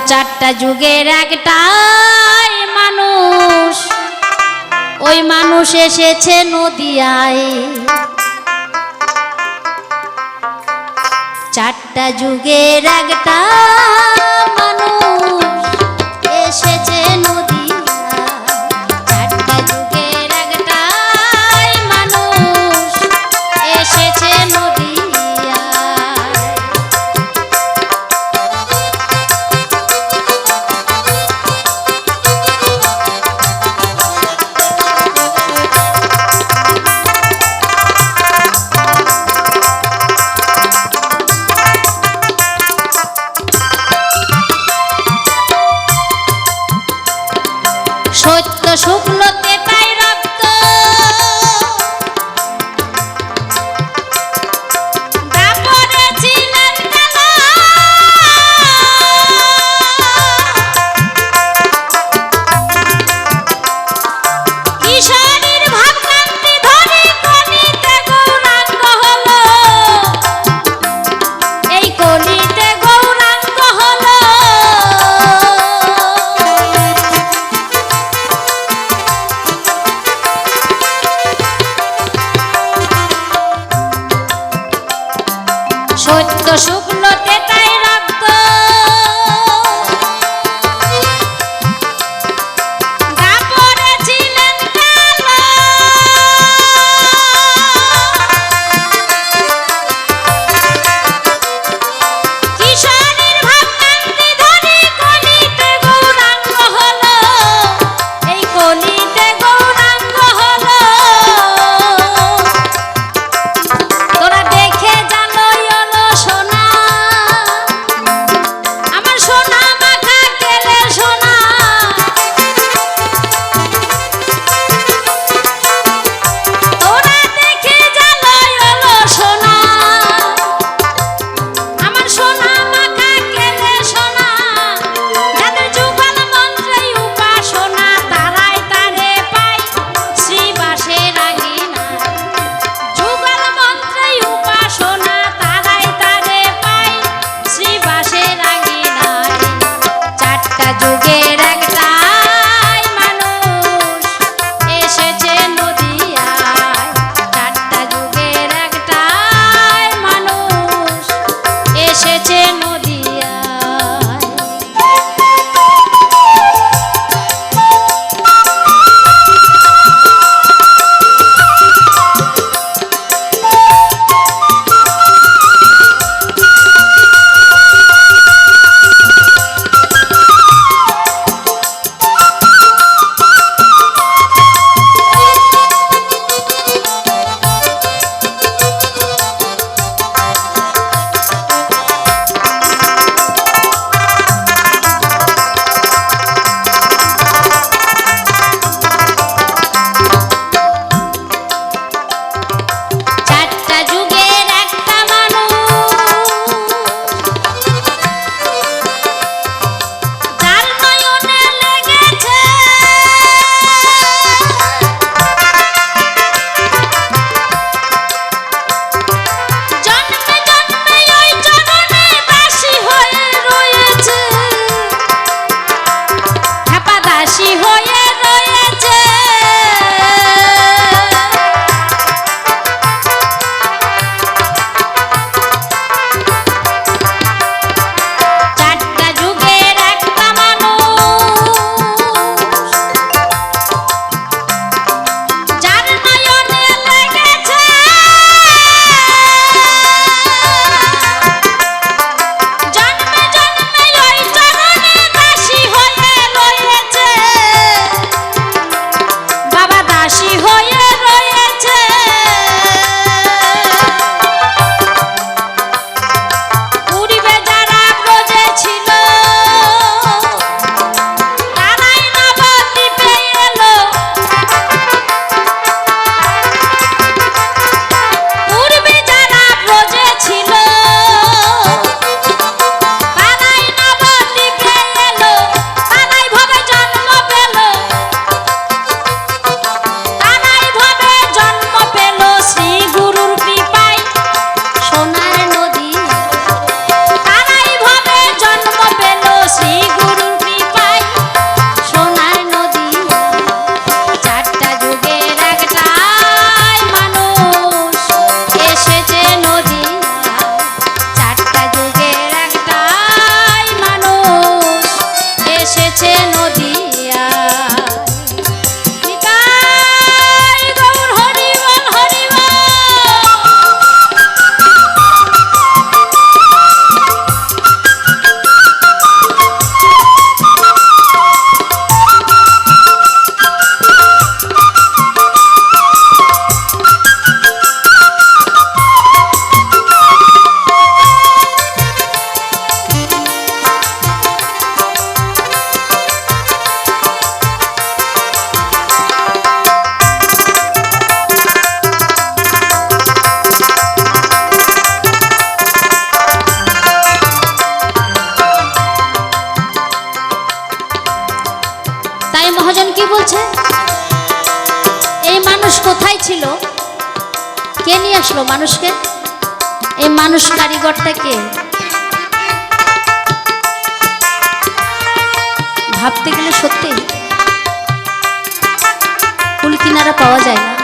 চারটা যুগের একটাই মানুষ। ওই মানুষ এসেছে নদিয়ায়। চারটা যুগের একটা মানুষকে? এই মানুষ কারিগরটাকে ভাবতে গেলে সত্যি। কুল কিনারা পাওয়া যায় না।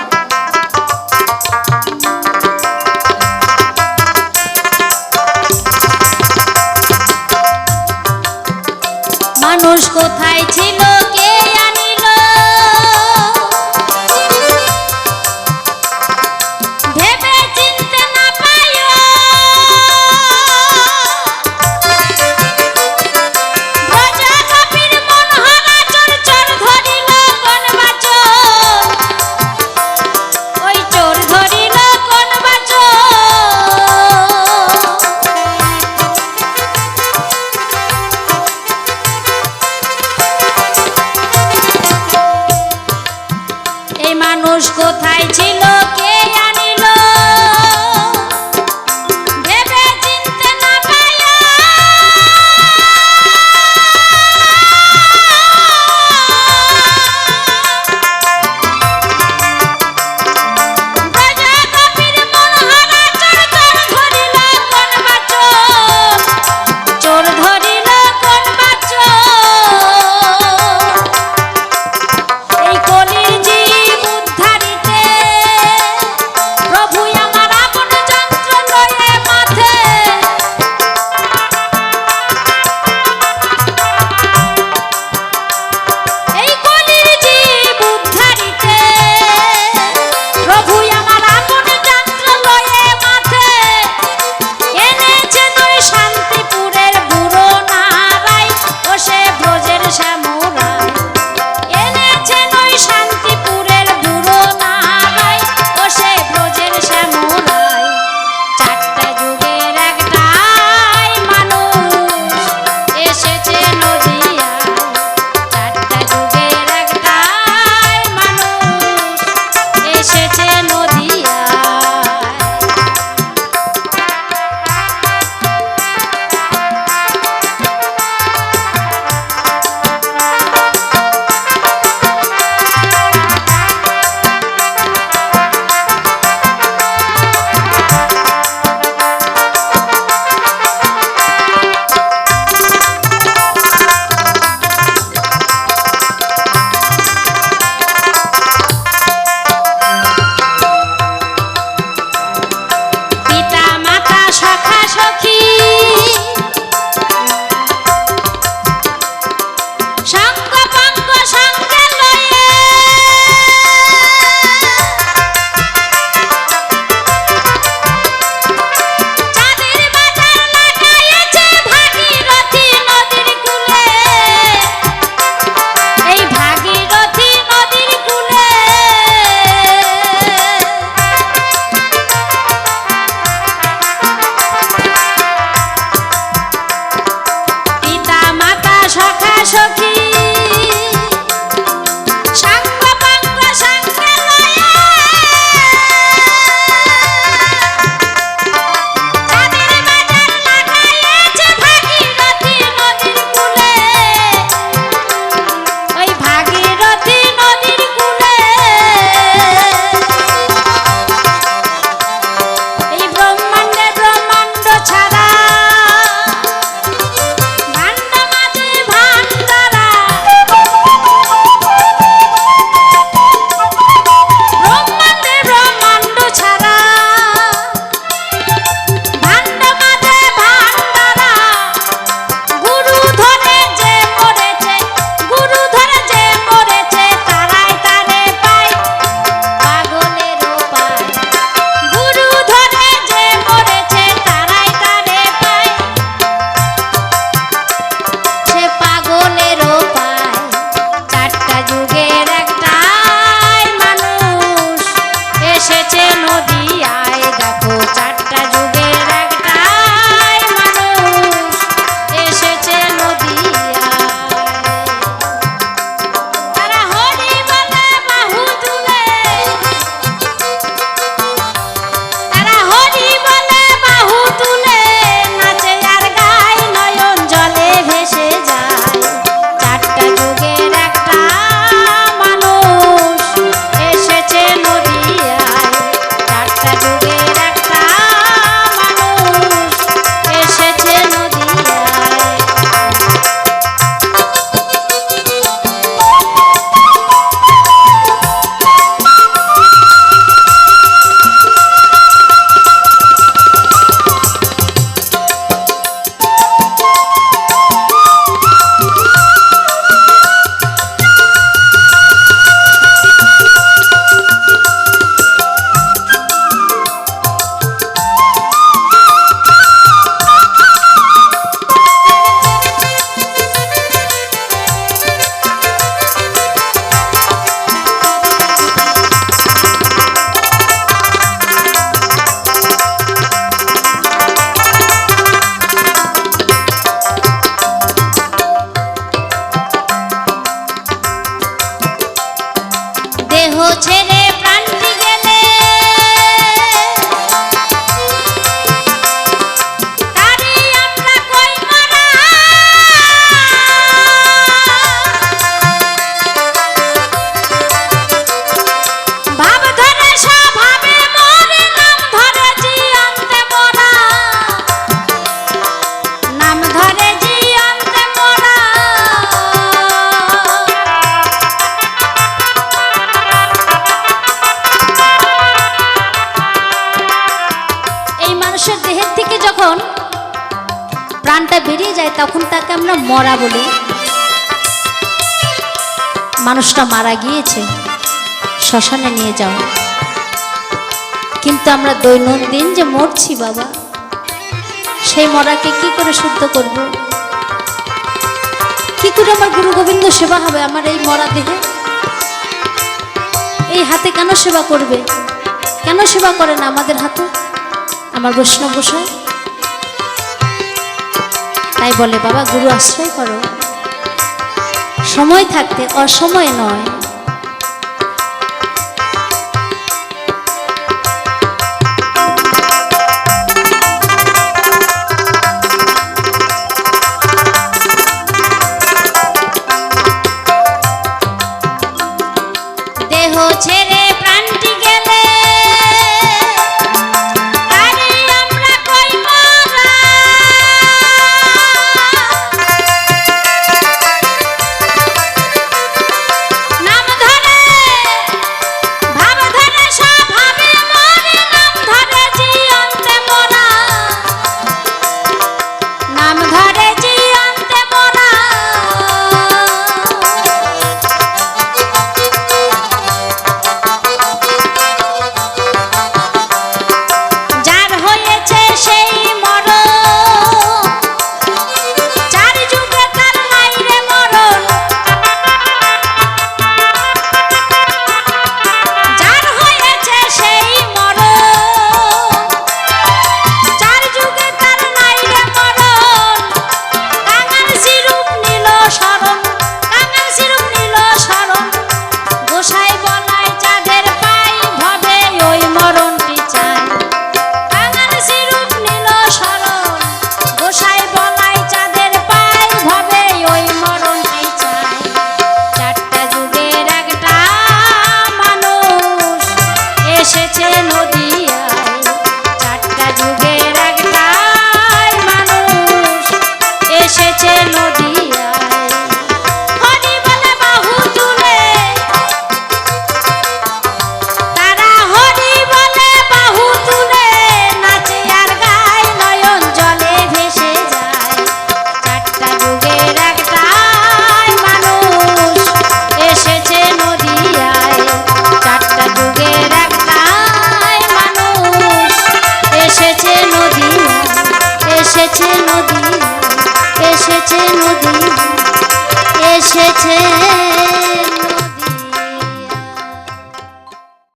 তখন তাকে আমরা মরা বলি। মানুষটা মারা গিয়েছে, শ্মশানে নিয়ে যাও। কিন্তু আমরা দৈনন্দিন যে মরছি বাবা, সেই মরাকে কি করে শুদ্ধ করব? কি করে আমার গুরু গোবিন্দ সেবা হবে আমার এই মরা দেহে? এই হাতে কেন সেবা করবে? কেন সেবা করে না আমাদের হাতে? আমার বৈষ্ণব গোসাই তাই বলে বাবা গুরু আশ্রয় করো। সময় থাকতে অসময় নয়।